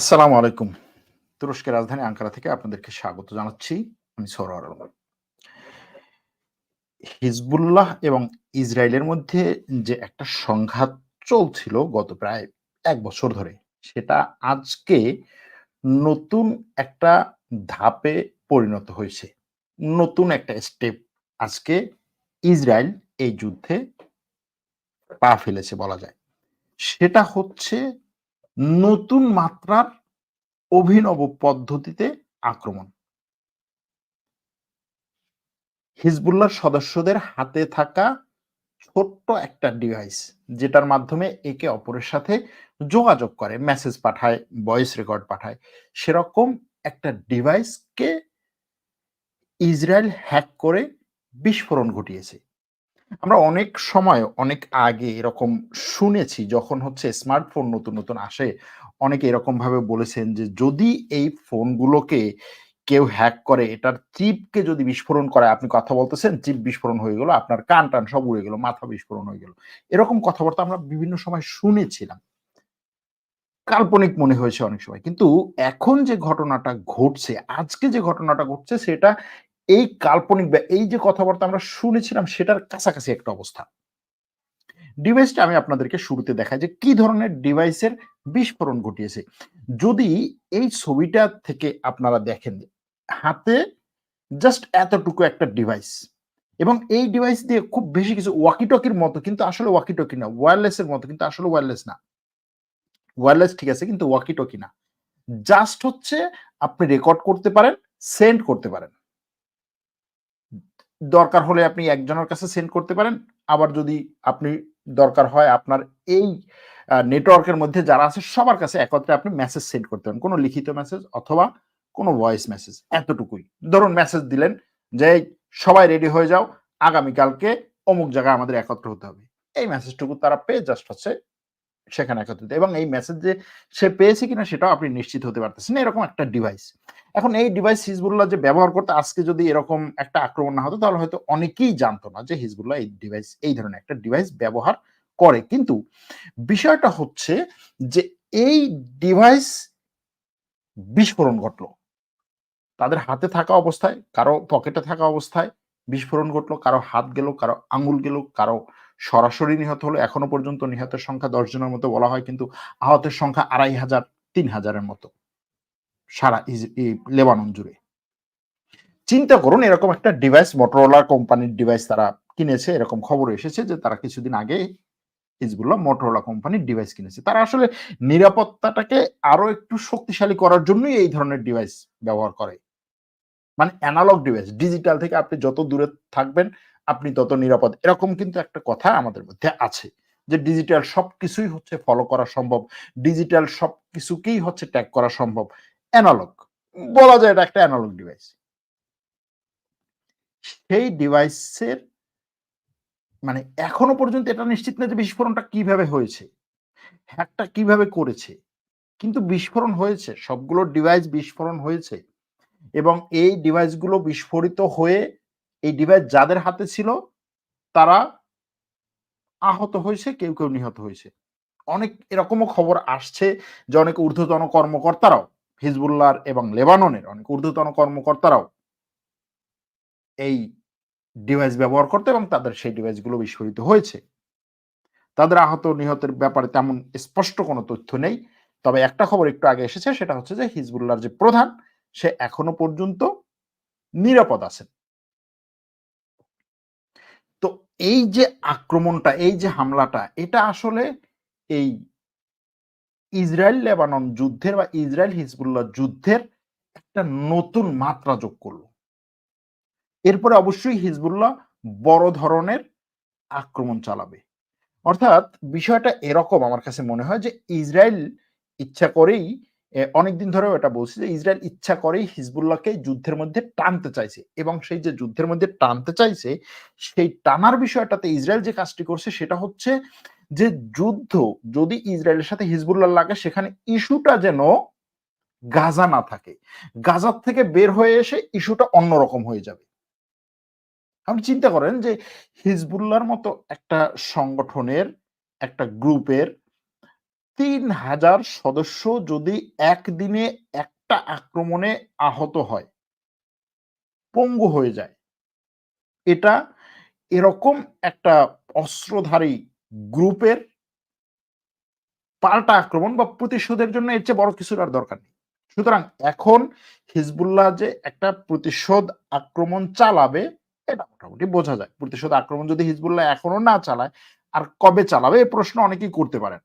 আসসালামু আলাইকুম। তুরস্কের রাজধানী আঙ্কারা থেকে আপনাদেরকে স্বাগত জানাচ্ছি। আমি আলম। হিজবুল্লাহ এবং ইসরায়েলের মধ্যে যে একটা সংঘাত চলছিল গত প্রায় এক বছর ধরে, সেটা আজকে নতুন একটা ধাপে পরিণত হয়েছে। নতুন একটা স্টেপ আজকে ইসরায়েল এই যুদ্ধে পা ফেলেছে বলা যায়। সেটা হচ্ছে নতুন মাত্রার অভিনব পদ্ধতিতে আক্রমণ। হিজবুল্লাহর সদস্যদের হাতে থাকা ছোট্ট একটা ডিভাইস যেটার মাধ্যমে একে অপরের সাথে যোগাযোগ করে, মেসেজ পাঠায়, ভয়েস রেকর্ড পাঠায়। সেরকম একটা ডিভাইসকে ইসরায়েল হ্যাক করে বিস্ফোরণ ঘটিয়েছে। আমরা অনেক সময় অনেক আগে এরকম শুনেছি যখন হচ্ছে স্মার্টফোন নতুন, নতুন আসে, অনেকে এরকম ভাবে বলেছেন যে যদি এই ফোনগুলোকে কেউ হ্যাক করে এটার চিপকে যদি বিস্ফোরণ করে, আপনি কথা বলতেছেন, চিপ বিস্ফোরণ হয়ে গেল, আপনার কান-টান সব উড়ে গেল, মাথা বিস্ফোরণ হয়ে গেল। এরকম কথাবার্তা আমরা বিভিন্ন সময় শুনেছিলাম। কাল্পনিক মনে হয়েছে অনেক সময়। কিন্তু এখন যে ঘটনাটা ঘটছে, আজকে যে ঘটনাটা ঘটছে সেটা এই কাল্পনিক বা এই যে কথাবার্তা আমরা শুনেছিলাম সেটার কাছাকাছি একটা অবস্থা। ডিভাইসটা আমি আপনাদেরকে শুরুতে দেখাই যে কি ধরনের ডিভাইসের বিস্ফোরণ ঘটিয়েছে। যদি এই ছবিটা থেকে আপনারা দেখেন, হাতে জাস্ট এতটুকু একটা ডিভাইস এবং এই ডিভাইস দিয়ে খুব বেশি কিছু ওয়াকি-টকির মতো কিন্তু আসলে ওয়াকি-টকি না। ওয়্যারলেস এর মতো কিন্তু আসলে ওয়্যারলেস না। ওয়্যারলেস ঠিক আছে কিন্তু ওয়াকি-টকি না। জাস্ট হচ্ছে আপনি রেকর্ড করতে পারেন, সেন্ড করতে পারেন। দরকার হলে আপনি একজনের কাছে সেন্ড করতে পারেন। আবার যদি আপনি দরকার হয় আপনার এই নেটওয়ার্কের মধ্যে যারা আছে সবার কাছে একত্রে আপনি মেসেজ সেন্ড করতে পারেন। কোনো লিখিত মেসেজ অথবা কোনো ভয়েস মেসেজ এতটুকুই। ধরুন মেসেজ দিলেন যে, "সবাই রেডি হয়ে যাও। আগামীকালকে অমুক জায়গায় আমাদের একত্র হতে হবে।" এই মেসেজটুকু তারা পেয়ে জাস্ট হচ্ছে সেখানে একত্রিত এবং এই মেসেজ যে সে পেয়েছে কিনা সেটাও আপনি নিশ্চিত হতে পারতেছেন। এরকম একটা ডিভাইস। এখন এই ডিভাইস হিজবুল্লাহ যে ব্যবহার করতো আজকে যদি এরকম একটা আক্রমণ না হতো তাহলে হয়তো অনেকেই জানতো না যে হিজবুল্লাহ এই ডিভাইস এই ধরনের একটা ডিভাইস ব্যবহার করে। কিন্তু বিষয়টা হচ্ছে যে এই ডিভাইস বিস্ফোরণ ঘটলো। তাদের হাতে থাকা অবস্থায়, কারও পকেটে থাকা অবস্থায় বিস্ফোরণ ঘটলো, কারও হাত গেল, কারও আঙ্গুল গেল, কারও সরাসরি নিহত হলো। এখনও পর্যন্ত নিহতের সংখ্যা ১০ জনের মতো বলা হয়, কিন্তু আহতের সংখ্যা আড়াই হাজার, তিন হাজারের মতো। সারা লেবানন জুড়ে। চিন্তা করুন, এরকম একটা ডিভাইস Motorola কোম্পানির ডিভাইস তারা কিনেছে। এরকম খবর এসেছে যে তারা কিছুদিন আগে হিজবুল্লাহ Motorola কোম্পানির ডিভাইস কিনেছে। তারা আসলে নিরাপত্তাটাকে আরও একটু শক্তিশালী করার জন্যই এই ধরনের ডিভাইস ব্যবহার করে। মানে অ্যানালগ ডিভাইস। ডিজিটাল থেকে আপনি যত দূরে থাকবেন আপনি তত নিরাপদ। এরকম কিন্তু একটা কথা আমাদের মধ্যে আছে। যে ডিজিটাল সবকিছুই হচ্ছে ফলো করা সম্ভব। ডিজিটাল সবকিছুকেই হচ্ছে ট্যাগ করা সম্ভব। অ্যানালগ বলা যায় এটা একটা অ্যানালগ ডিভাইস। সেই ডিভাইসের মানে এখনও পর্যন্ত এটা নিশ্চিত না যে বিস্ফোরণটা কীভাবে হয়েছে। হ্যাকটা কীভাবে করেছে। কিন্তু বিস্ফোরণ হয়েছে। সবগুলো ডিভাইস বিস্ফোরণ হয়েছে। এবং এই ডিভাইসগুলো বিস্ফোরিত হয়ে এই ডিভাইস যাদের হাতে ছিল তারা আহত হয়েছে, কেউ, কেউ নিহত হয়েছে। অনেক এরকমও খবর আসছে যে অনেক ঊর্ধ্বতন কর্মকর্তারাও হিজবুল্লাহর এবং লেবাননের অনেক ঊর্ধ্বতন কর্মকর্তারাও এই ডিভাইস ব্যবহার করতো এবং তাদের সেই ডিভাইসগুলো বিস্ফোরিত হয়েছে। তাদের আহত নিহতের ব্যাপারে তেমন স্পষ্ট কোনো তথ্য নেই। তবে একটা খবর একটু আগে এসেছে সেটা হচ্ছে যে হিজবুল্লাহর যে প্রধান সে এখনও পর্যন্ত নিরাপদ আছেন। তো এই যে আক্রমণটা, এই যে হামলাটা এটা আসলে এই ইসরায়েল লেবানন যুদ্ধের বা ইসরায়েল হিজবুল্লাহ যুদ্ধের একটা নতুন মাত্রা যোগ করল এরপরে অবশ্যই হিজবুল্লাহ বড় ধরনের আক্রমণ চালাবে। অর্থাৎ বিষয়টা এরকম আমার কাছে মনে হয় যে ইসরায়েল ইচ্ছা করেই অনেকদিন ধরেও এটা বলছি যে ইসরায়েল ইচ্ছা করেই হিজবুল্লাহকে যুদ্ধের মধ্যে টানতে চাইছে এবং সেই যে যুদ্ধের মধ্যে টানতে চাইছে সেই টানার বিষয়টাতে ইসরায়েল যে কাজটি করছে সেটা হচ্ছে যে যুদ্ধ যদি ইসরায়েলের সাথে হিজবুল্লাহ লাগে সেখানে ইস্যুটা যেন গাজা না থাকে। গাজার থেকে বের হয়ে এসে ইস্যুটা অন্যরকম হয়ে যাবে। আপনি চিন্তা করেন যে হিজবুল্লাহর মতো একটা সংগঠনের, একটা গ্রুপের তিন হাজার সদস্য যদি একদিনে একটা আক্রমণে আহত হয়, পঙ্গু হয়ে যায়। এটা এরকম একটা অস্ত্রধারী গ্রুপের পাল্টা আক্রমণ বা প্রতিশোধের জন্য এর চেয়ে বড় কিছুর আর দরকার নেই। সুতরাং এখন হিজবুল্লাহ যে একটা প্রতিশোধ আক্রমণ চালাবে, এটা মোটামুটি বোঝা যায়। প্রতিশোধ আক্রমণ যদি হিজবুল্লাহ এখনও না চালায়, আর কবে চালাবে এই প্রশ্ন অনেকেই করতে পারেন।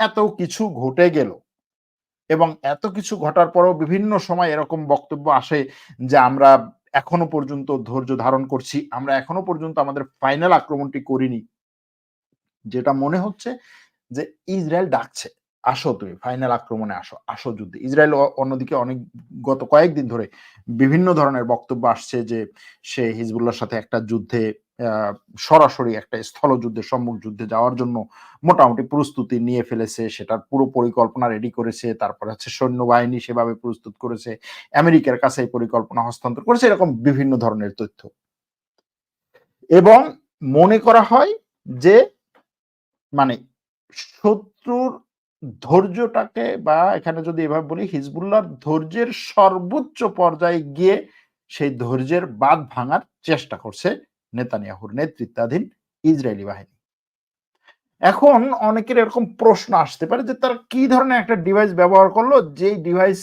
এত কিছু ঘটে গেল। এবং এত কিছু ঘটার পরও বিভিন্ন সময় এরকম বক্তব্য আসে যে আমরা এখনও পর্যন্ত ধৈর্য ধারণ করছি, আমরা এখনও পর্যন্ত আমাদের ফাইনাল আক্রমণটি করিনি। যেটা মনে হচ্ছে যে ইসরায়েল ডাকছে, আসো তুমি ফাইনাল আক্রমণে আসো আসো যুদ্ধে। ইসরায়েল অন্যদিকে অনেক, গত কয়েকদিন ধরে বিভিন্ন ধরনের বক্তব্য আসছে যে সে হিজবুল্লার সাথে একটা যুদ্ধে সরাসরি একটা স্থলযুদ্ধে, সম্মুখ যুদ্ধে যাওয়ার জন্য মোটামুটি প্রস্তুতি নিয়ে ফেলেছে। সেটার পুরো পরিকল্পনা রেডি করেছে। তারপরে হচ্ছে সৈন্যবাহিনী সেভাবে প্রস্তুত করেছে। আমেরিকার কাছে এই পরিকল্পনা হস্তান্তর করেছে। এরকম বিভিন্ন ধরনের তথ্য। এবং মনে করা হয় যে মানে শত্রুর ধৈর্যটাকে বা এখানে যদি এভাবে বলি, হিজবুল্লাহর ধৈর্যের সর্বোচ্চ পর্যায়ে গিয়ে সেই ধৈর্যের বাদ ভাঙার চেষ্টা করছে। নেতানিয়াহুর নেতৃত্বাধীন ইসরায়েলি বাহিনী। এখন অনেকের এরকম প্রশ্ন আসতে পারে যে, তারা কি ধরনের একটা ডিভাইস ব্যবহার করল? যেই ডিভাইস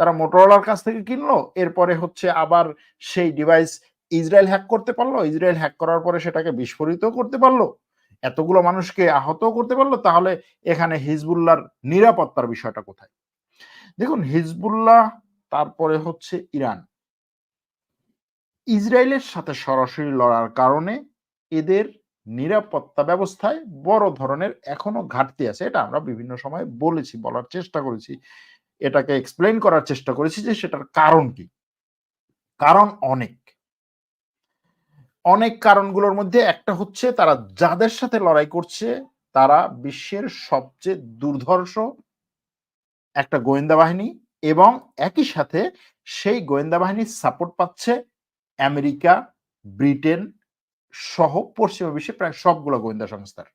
তারা মোটরওয়ালার কাছ থেকে কিনলো, এরপরে হচ্ছে আবার সেই ডিভাইস ইসরায়েল হ্যাক করতে পারল, ইসরায়েল হ্যাক করার পরে সেটাকে বিস্ফোরিত করতে পারল, এতগুলো মানুষকে আহত করতে পারল, তাহলে এখানে হিজবুল্লাহর নিরাপত্তার বিষয়টা কোথায়? দেখুন, হিজবুল্লাহ, তারপরে হচ্ছে ইরান। ইসরায়েলের সাথে সরাসরি লড়ার কারণে এদের নিরাপত্তা ব্যবস্থায় বড় ধরনের এখনও ঘাটতি আছে। এটা আমরা বিভিন্ন সময় বলেছি, বলার চেষ্টা করেছি। এটাকে এক্সপ্লেন করার চেষ্টা করেছি যে সেটার কারণ কি। কারণ অনেক। অনেক কারণগুলোর মধ্যে একটা হচ্ছে তারা যাদের সাথে লড়াই করছে, তারা বিশ্বের সবচেয়ে দুর্ধর্ষ একটা গোয়েন্দা বাহিনী এবং একই সাথে সেই গোয়েন্দা বাহিনীর সাপোর্ট পাচ্ছে আমেরিকা, ব্রিটেন সহ পশ্চিমা বিশ্বে প্রায় সবগুলো গোয়েন্দা সংস্থার।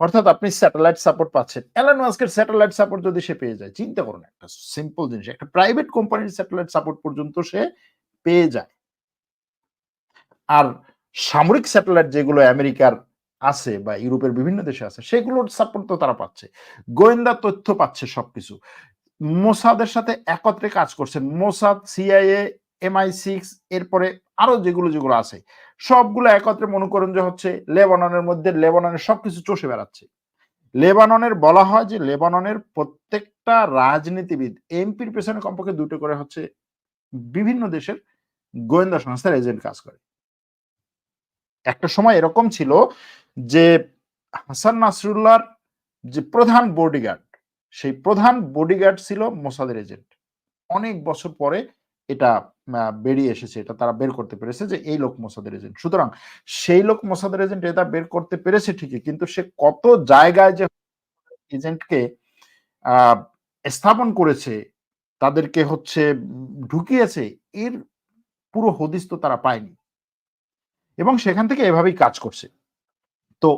অর্থাৎ আপনি স্যাটেলাইট সাপোর্ট পাচ্ছেন। এলান মাস্কের স্যাটেলাইট সাপোর্ট যদি সে পেয়ে যায়, চিন্তা করুন একটা সিম্পল জিনিস, একটা প্রাইভেট কোম্পানির স্যাটেলাইট সাপোর্ট পর্যন্ত সে পেয়ে যায়। আর সামরিক স্যাটেলাইট যেগুলো আমেরিকার আছে বা ইউরোপের বিভিন্ন দেশে আছে, সেগুলোর সাপোর্ট তো তারা পাচ্ছে। গোয়েন্দা তথ্য পাচ্ছে সবকিছু। মোসাদের সাথে একত্রে কাজ করছেন। মোসাদ সিআইএ এমআই সিক্স এরপরে আরও যেগুলো যেগুলো আছে, সবগুলো একত্রে মনে করেন যে হচ্ছে লেবাননের মধ্যে লেবাননের সবকিছু চষে বেড়াচ্ছে। লেবাননের বলা হয় যে লেবাননের প্রত্যেকটা রাজনীতিবিদ এমপির পেছনে কমপক্ষে দুটো করে হচ্ছে বিভিন্ন দেশের গোয়েন্দা সংস্থার এজেন্ট কাজ করে। একটা সময় এরকম ছিল যে হাসান নাসরুল্লাহর যে প্রধান বডিগার্ড সেই প্রধান বডিগার্ড ছিল মোসাদের এজেন্ট। অনেক বছর পরে এটা বেরিয়ে এসেছে, এটা তারা বের করতে পেরেছে যে এই লোক মোসাদের এজেন্ট সুতরাং সেই লোক মোসাদের এজেন্ট এটা বের করতে পেরেছে ঠিকই, কিন্তু সে কত জায়গায় যে এজেন্টকে স্থাপন করেছে, তাদেরকে হচ্ছে ঢুকিয়েছে, এর পুরো হদিস তো তারা পায়নি। এবং সেখান থেকে এভাবেই কাজ করছে। তো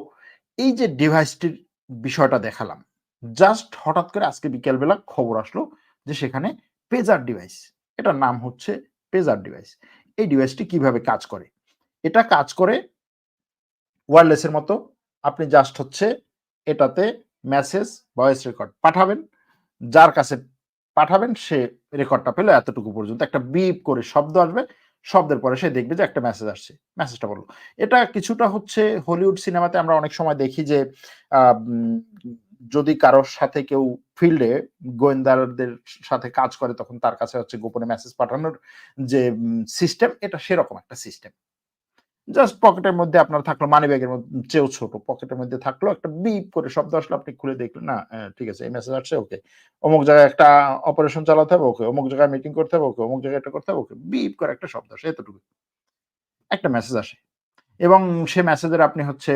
এই যে ডিভাইসটির বিষয়টা দেখালাম, জাস্ট হঠাৎ করে আজকে বিকেলবেলা খবর আসলো যে সেখানে পেজার ডিভাইস এটার নাম হচ্ছে পেজার ডিভাইস। এই ডিভাইসটি কীভাবে কাজ করে? এটা কাজ করে ওয়ারলেসের মতো। আপনি জাস্ট হচ্ছে এটাতে মেসেজ ভয়েস রেকর্ড পাঠাবেন। যার কাছে পাঠাবেন, সে রেকর্ডটা পেলে এতটুকু পর্যন্ত। একটা বিপ করে শব্দ আসবে। শব্দের পরে সে দেখবে যে একটা মেসেজ আসছে। মেসেজটা বলল। এটা কিছুটা হচ্ছে হলিউড সিনেমাতে আমরা অনেক সময় দেখি যে যদি কারোর সাথে কেউ ফিল্ডে গোয়েন্দারদের সাথে কাজ করে, তখন তার কাছে হচ্ছে গোপনে মেসেজ পাঠানোর যে সিস্টেম এটা সেরকম একটা সিস্টেম জাস্ট পকেটের মধ্যে আপনার থাকল মানি ব্যাগের চেয়েও ছোট পকেটের মধ্যে থাকল একটা বিপ করে শব্দ আসলো, আপনি খুলে দেখলেন, না ঠিক আছে, এই মেসেজ আসছে ওকে অমুক জায়গায় একটা অপারেশন চালাতে হবে ওকে অমুক জায়গায় মিটিং করতে হবে ওকে অমুক জায়গায় এটা করতে হবে ওকে বিপ করে একটা শব্দ আসে এতটুকু একটা মেসেজ আসে। এবং সে মেসেজের আপনি হচ্ছে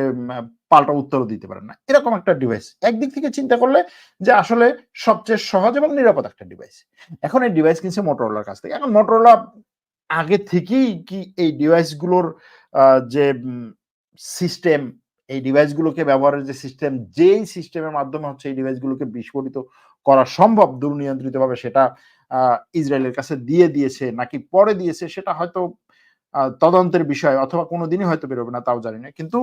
পাল্টা উত্তরও দিতে পারেন না। এরকম একটা ডিভাইস একদিক থেকে চিন্তা করলে যে আসলে সবচেয়ে সহজ এবং নিরাপদ একটা ডিভাইস এখন এই ডিভাইস কিনছে মোটরোলার কাছ থেকে। এখন মোটরোলা আগে থেকেই কি এই ডিভাইসগুলোর যে সিস্টেম এই ডিভাইসগুলোকে ব্যবহারের যে সিস্টেম যেই সিস্টেমের মাধ্যমে হচ্ছে এই ডিভাইসগুলোকে বিস্ফোরিত করা সম্ভব দুর্নিয়ন্ত্রিতভাবে সেটা ইসরায়েলের কাছে দিয়ে দিয়েছে নাকি পরে দিয়েছে, সেটা হয়তো তদন্তের বিষয় অথবা কোনোদিনই হয়তো বেরোবে না তাও জানি না। কিন্তু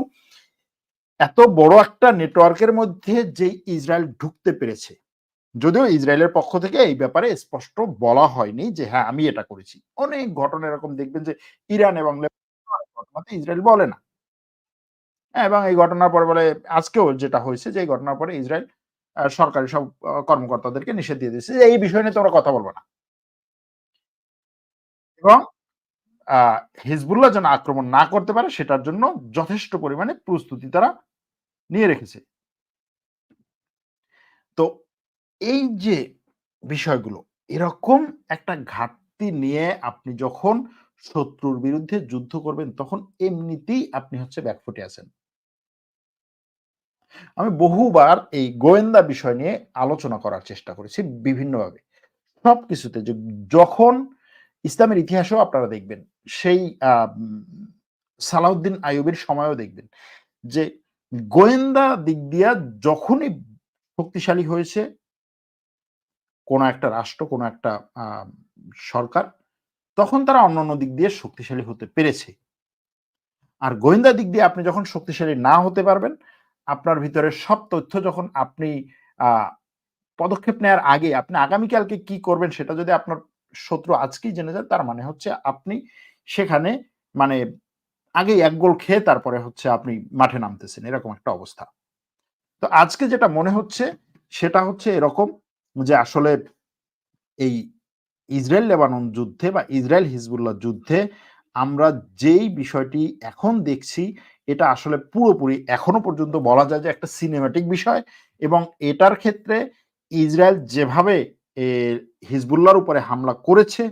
এত বড় একটা নেটওয়ার্কের মধ্যে যে ইসরায়েল ঢুকতে পেরেছে যদিও ইসরায়েলের পক্ষ থেকে এই ব্যাপারে স্পষ্ট বলা হয়নি যে হ্যাঁ আমি এটা করেছি। অনেক ঘটনা এরকম দেখবেন যে ইরান এবং ঘটনাতে ইসরায়েল বলে না। হ্যাঁ, এবং এই ঘটনার পরে বলে আজকেও যেটা হয়েছে যে এই ঘটনার পরে ইসরায়েল সরকারি সব কর্মকর্তাদেরকে নিষেধ দিয়ে দিয়েছে যে এই বিষয় নিয়ে তোমরা কথা বলব না। এবং হিজবুল্লাহ যেন আক্রমণ না করতে পারে, সেটার জন্য যথেষ্ট পরিমাণে প্রস্তুতি তারা নিয়ে রেখেছে। তো এই যে বিষয়গুলো, এরকম একটা ঘাটতি নিয়ে আপনি যখন শত্রুর বিরুদ্ধে যুদ্ধ করবেন, তখন এমনিতেই আপনি হচ্ছে ব্যাকফুটে আছেন। আমি বহুবার এই গোয়েন্দা বিষয় নিয়ে আলোচনা করার চেষ্টা করেছি বিভিন্নভাবে। সব কিছুতে যে যখন ইসলামের ইতিহাসেও আপনারা দেখবেন, সেই সালাউদ্দিন আয়ুবের সময়ও দেখবেন যে গোয়েন্দা দিক দিয়া যখনই শক্তিশালী হয়েছে, কোনো একটা রাষ্ট্র, কোনো একটা সরকার, তখন তারা অন্যান্য দিক দিয়ে শক্তিশালী হতে পেরেছে। আর গোয়েন্দা দিক দিয়ে আপনি যখন শক্তিশালী না হতে পারবেন, আপনার ভিতরে সব তথ্য যখন আপনি পদক্ষেপ নেওয়ার আগে আপনি আগামীকালকে কি করবেন সেটা যদি আপনার শত্রু আজকেই জেনে যায় তার মানে হচ্ছে আপনি সেখানে মানে আগে এক গোল খেয়ে তারপরে হচ্ছে আপনি মাঠে নামতেছেন, এরকম একটা অবস্থা। তো আজকে যেটা মনে হচ্ছে সেটা হচ্ছে এরকম যে আসলে এই ইসরায়েল লেবানন যুদ্ধে বা ইসরায়েল হিজবুল্লাহ যুদ্ধে আমরা যেই বিষয়টি এখন দেখছি, এটা আসলে পুরোপুরি এখনও পর্যন্ত বলা যায় যে একটা সিনেমাটিক বিষয় এবং এটার ক্ষেত্রে ইসরায়েল যেভাবে হিজবুল্লার উপরে হামলা করেছে,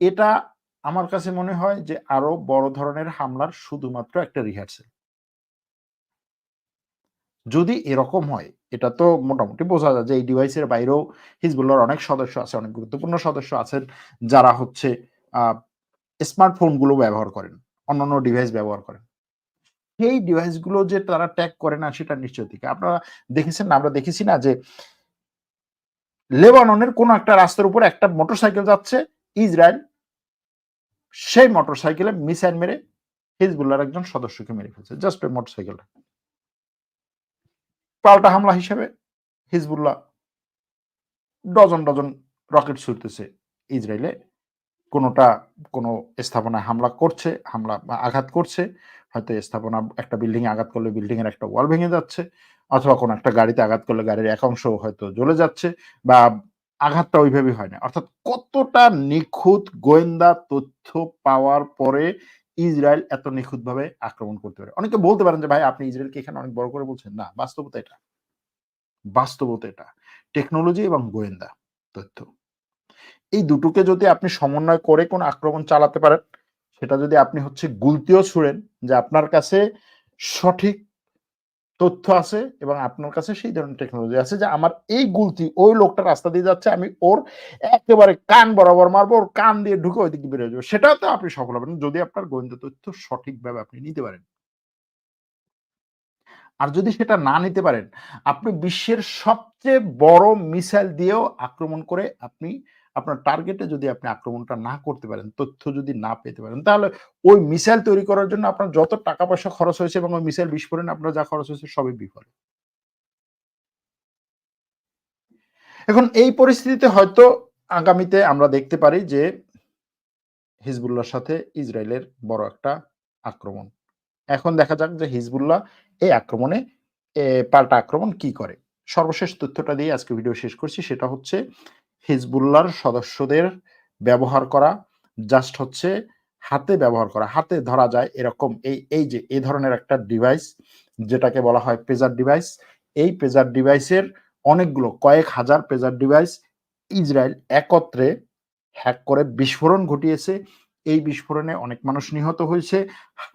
এটা আমার কাছে মনে হয় যে আরও বড় ধরনের হামলার শুধুমাত্র একটা রিহার্সেল যদি এরকম হয়, এটা তো মোটামুটি বোঝা যায় যে এই ডিভাইসের বাইরেও হিজবুল্লাহর অনেক সদস্য আছে, অনেক গুরুত্বপূর্ণ সদস্য আছেন, যারা হচ্ছে স্মার্টফোনগুলো ব্যবহার করেন, অন্যান্য ডিভাইস ব্যবহার করেন। সেই ডিভাইসগুলো যে তারা ট্যাগ করে না, সেটা নিশ্চয় থেকে আপনারা দেখেছেন না? আমরা দেখেছি না যে লেবাননের কোন একটা রাস্তার উপর একটা মোটরসাইকেল যাচ্ছে, ইসরায়েল সেই মোটরসাইকেলে মিসাইল মেরে হিজবুল্লাহর একজন সদস্যকে মেরে ফেলছে, জাস্ট ওই মোটরসাইকেলটা। পাল্টা হামলা হিসেবে হিজবুল্লাহ ডজন ডজন রকেট ছুটতেছে ইসরায়েলে। কোনোটা কোনো স্থাপনায় হামলা করছে, হামলা আঘাত করছে, হয়তো স্থাপনা একটা বিল্ডিং আঘাত করলে বিল্ডিং এর একটা ওয়াল ভেঙে যাচ্ছে অথবা কোনো একটা গাড়িতে আঘাত করলে গাড়ির এক অংশ হয়তো জ্বলে যাচ্ছে বা আঘাতটা ওইভাবেই হয় না। অর্থাৎ কতটা নিখুঁত গোয়েন্দা তথ্য পাওয়ার পরে ইসরায়েল এত নিখুঁতভাবে আক্রমণ করতে পারে? অনেকে বলতে পারেন যে, ভাই, আপনি ইসরায়েলকে এখানে অনেক বড় করে বলছেন। না, বাস্তবতা এটা। বাস্তবতা এটা। টেকনোলজি এবং গোয়েন্দা তথ্য। এই দুটোকে যদি আপনি সমন্বয় করে কোন আক্রমণ চালাতে পারেন, সেটা যদি আপনি হচ্ছে গুলতিও ছুড়েন যে, আপনার কাছে সঠিক তথ্য আছে এবং আপনার কাছে সেই ধরনের টেকনোলজি আছে যে আমার এই গুলতি ওই লোকটা রাস্তা দিয়ে যাচ্ছে, আমি ওর একেবারে কান বরাবর মারবো, ওর কান দিয়ে ঢুকে ওই দিকে বেরিয়ে যাব। সেটাতে আপনি সফল হবেন যদি আপনার গোয়েন্দা তথ্য সঠিকভাবে আপনি নিতে পারেন। আর যদি সেটা না নিতে পারেন, আপনি বিশ্বের সবচেয়ে বড় মিসাইল দিয়েও আক্রমণ করে আপনি আপনার টার্গেটে যদি আপনি আক্রমণটা না করতে পারেন, তথ্য যদি না পেতে পারেন, তাহলে ওই মিসাইল তৈরি করার জন্য আপনার যত টাকা পয়সা খরচ হয়েছে এবং ওই মিসাইল বিস্ফোরণে আপনার যা খরচ হয়েছে সবই বিফল। এখন এই পরিস্থিতিতে হয়তো আগামীতে আমরা দেখতে পারি যে হিজবুল্লাহর সাথে ইসরায়েলের বড় একটা আক্রমণ। এখন দেখা যাক যে হিজবুল্লাহ এই আক্রমণে পাল্টা আক্রমণ কি করে? সর্বশেষ তথ্যটা দিয়ে আজকে ভিডিও শেষ করছি, সেটা হচ্ছে হিজবুল্লার সদস্যদের ব্যবহার করা জাস্ট হচ্ছে হাতে ব্যবহার করা। হাতে ধরা যায় এরকম এই এই যে, এই ধরনের একটা ডিভাইস যেটাকে বলা হয় পেজার ডিভাইস এই পেজার ডিভাইসের অনেকগুলো, কয়েক হাজার পেজার ডিভাইস ইসরায়েল একত্রে হ্যাক করে বিস্ফোরণ ঘটিয়েছে। এই বিস্ফোরণে অনেক মানুষ নিহত হয়েছে,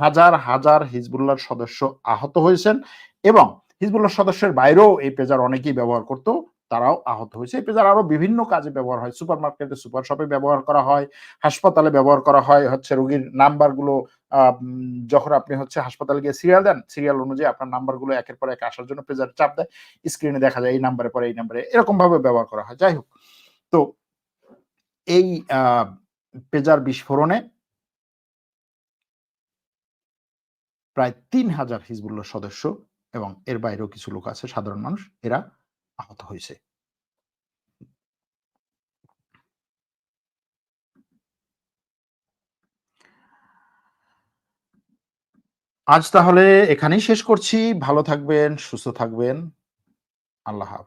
হাজার হাজার হিজবুল্লার সদস্য আহত হয়েছেন এবং হিজবুল্লাহ সদস্যের বাইরেও এই পেজার অনেকেই ব্যবহার করতো। তারাও আহত হয়েছে এই পেজার আরও বিভিন্ন কাজে ব্যবহার হয়। সুপার মার্কেটে সুপার শপে ব্যবহার করা হয় হাসপাতালে ব্যবহার করা হয়। হচ্ছে রোগীর নাম্বারগুলো আহ, উম, যখন আপনি হচ্ছে হাসপাতালে গিয়ে সিরিয়াল দেন সিরিয়াল অনুযায়ী আপনার নাম্বারগুলো একের পর এক আসার জন্য পেজার চাপ দেয়। স্ক্রিনে দেখা যায় এই নাম্বারে পরে এই নাম্বারে। এরকম ভাবে ব্যবহার করা হয়। যাই হোক তো এই পেজার বিস্ফোরণে প্রায় তিন হাজার হিজবুল্লাহ সদস্য এবং এর বাইরেও কিছু লোক আছে সাধারণ মানুষ। এরা আহত হয়েছে। আজ তাহলে এখানেই শেষ করছি। ভালো থাকবেন সুস্থ থাকবেন। আল্লাহ হাফেজ।